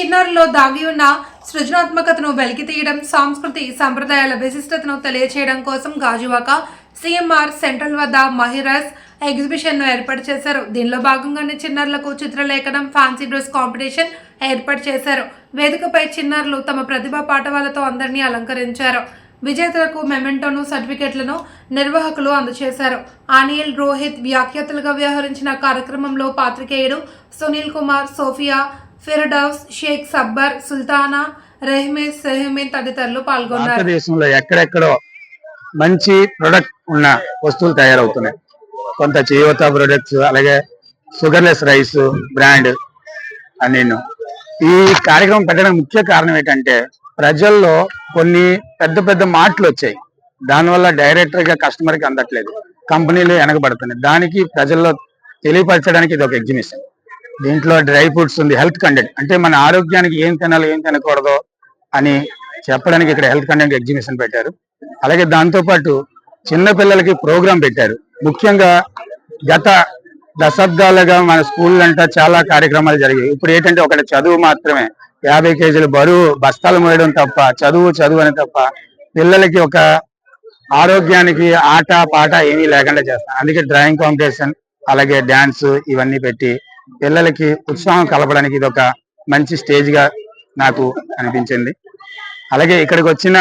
చిన్నారుల్లో దాగి ఉన్న సృజనాత్మకతను వెలికితీయడం సాంస్కృతి సంప్రదాయాల విశిష్టతను తెలియచేయడం కోసం గాజువాక సిఎంఆర్ సెంట్రల్ వద్ద మహిరస్ ఎగ్జిబిషన్ను ఏర్పాటు చేశారు. దీనిలో భాగంగానే చిన్నారులకు చిత్రలేఖనం ఫ్యాన్సీ డ్రెస్ కాంపిటీషన్ ఏర్పాటు చేశారు. వేదికపై చిన్నారులు తమ ప్రతిభా పాఠవాలతో అందరినీ అలంకరించారు. విజేతలకు మెమెంటోను సర్టిఫికెట్లను నిర్వాహకులు అందజేశారు. అనిల్ రోహిత్ వ్యాఖ్యాతలుగా వ్యవహరించిన కార్యక్రమంలో పాత్రికేయుడు సునీల్ కుమార్ సోఫియా ఫిరడౌస్ షేక్ సబ్బర్ సుల్తానా రెహ్మే సెహ్మీన్ తదితరులు పాల్గొన్నారు. భారతదేశంలో ఎక్కడెక్కడో మంచి ప్రొడక్ట్ ఉన్న వస్తువులు తయారవుతున్నాయి. కొంత చేయూత ప్రొడక్ట్స్ అలాగే షుగర్లెస్ రైస్ బ్రాండ్ అని ఈ కార్యక్రమం పెట్టడానికి ముఖ్య కారణం ఏంటంటే ప్రజల్లో కొన్ని పెద్ద పెద్ద మాటలు వచ్చాయి. దానివల్ల డైరెక్టర్గా కస్టమర్కి అందట్లేదు. కంపెనీలు వెనకబడుతున్నాయి. దానికి ప్రజల్లో తెలియపరచడానికి ఇది ఒక ఎగ్జిబిషన్ దీంట్లో డ్రై ఫ్రూట్స్ ఉంది హెల్త్ కంటెంట్. అంటే మన ఆరోగ్యానికి ఏం తినాలి ఏం తినకూడదు అని చెప్పడానికి ఇక్కడ హెల్త్ కంటెంట్ ఎగ్జిబిషన్ పెట్టారు. అలాగే దాంతో పాటు చిన్న పిల్లలకి ప్రోగ్రాం పెట్టారు. ముఖ్యంగా గత దశాబ్దాలుగా మన స్కూల్ అంతా చాలా కార్యక్రమాలు జరిగాయి. ఇప్పుడు ఏంటంటే ఒకటి చదువు మాత్రమే. యాభై కేజీలు బరువు బస్తాలు మోయడం తప్ప చదువు చదువు అని తప్ప పిల్లలకి ఒక ఆరోగ్యానికి ఆట పాట ఏమీ లేకుండా చేస్తాం. అందుకే డ్రాయింగ్ కాంపిటీషన్ అలాగే డాన్స్ ఇవన్నీ పెట్టి పిల్లలకి ఉత్సాహం కలపడానికి ఇది ఒక మంచి స్టేజ్గా నాకు అనిపించింది. అలాగే ఇక్కడికి వచ్చిన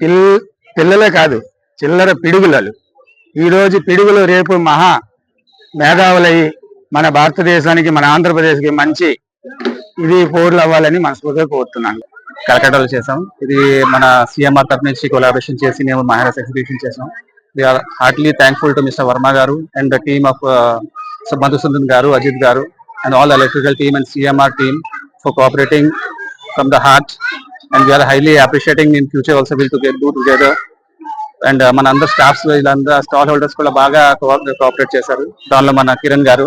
పిల్ పిల్లలే కాదు చిల్లర పిడుగులలు. ఈ రోజు పిడుగులు రేపు మహా మేధావులై మన భారతదేశానికి మన ఆంధ్రప్రదేశ్కి మంచి ఇది పోర్లు అవ్వాలని మనస్ఫూర్తిగా కోరుతున్నాను. కలకట్టాలో చేసాం ఇది మన సీఎంఆర్ తరఫు నుంచి కొలాబరేషన్ చేసి మేము మహారాజ్ ఎగ్జిబిషన్ చేసాం are heartily thankful to mister Varma garu and the team of Madhusudan garu Ajith garu and all electrical team and CMR team for cooperating from the heart and we are highly appreciating in future also will to get do together and మన అందరు staffs వీళ్ళందరూ stall holders కూడా బాగా cooperate చేశారు. దానిలో మన Kiran garu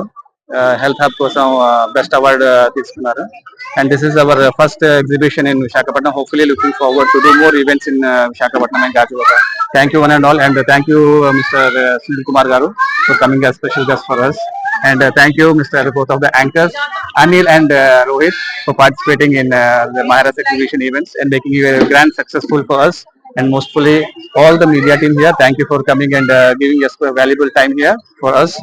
health hub కోసం best award తీసుకున్నారు. And this is our first exhibition in Visakhapatnam hopefully looking forward to do more events in Visakhapatnam and Gajuwaka thank you one and all and thank you mister Sunil Kumar garu for coming special guest for us and uh, thank you Mr. both of the anchors Anil and uh, Rohit for participating in uh, the Maharas exhibition events and making it a grand successful for us and mostly all the media team here thank you for coming and giving us valuable time here for us